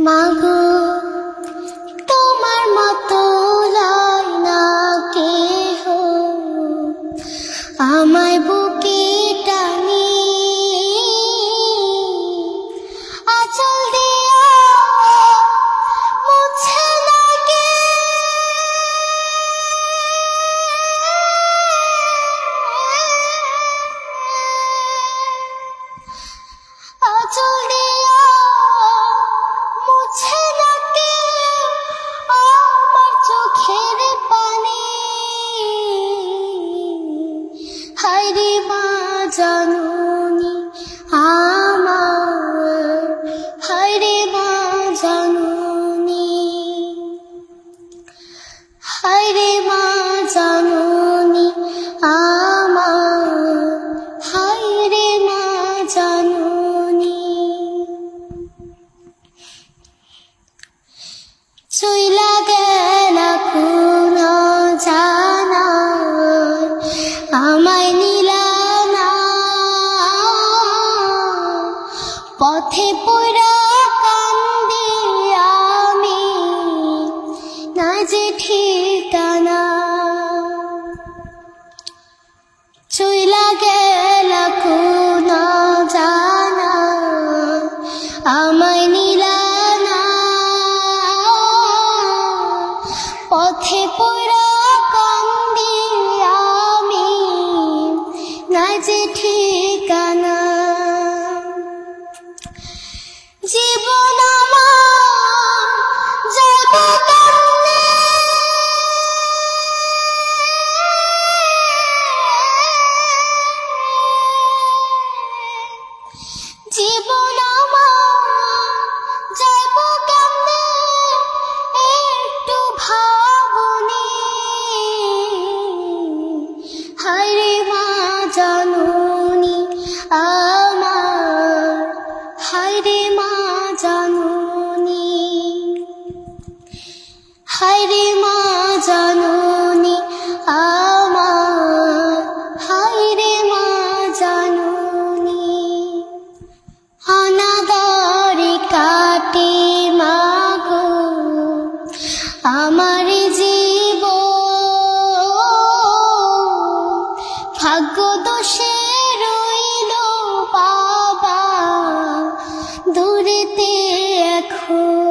মাগো তোমার মতো লাই না কেহ। আমায় বুকে ছিলা গেল খুনা জানা আমায় নিলানা। পথে ভাগ্যদোষে বাবা। দূরেতে এখন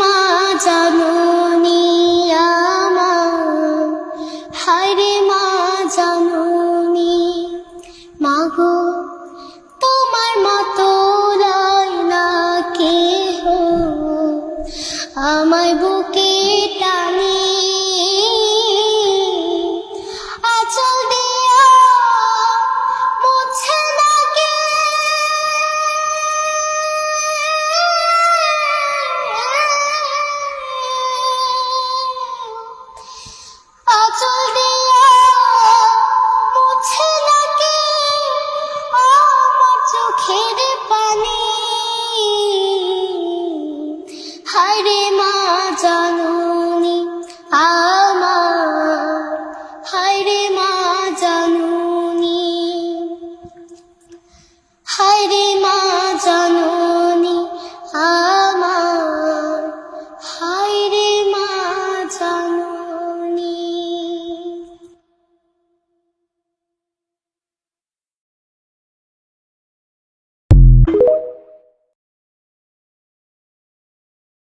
মা জানো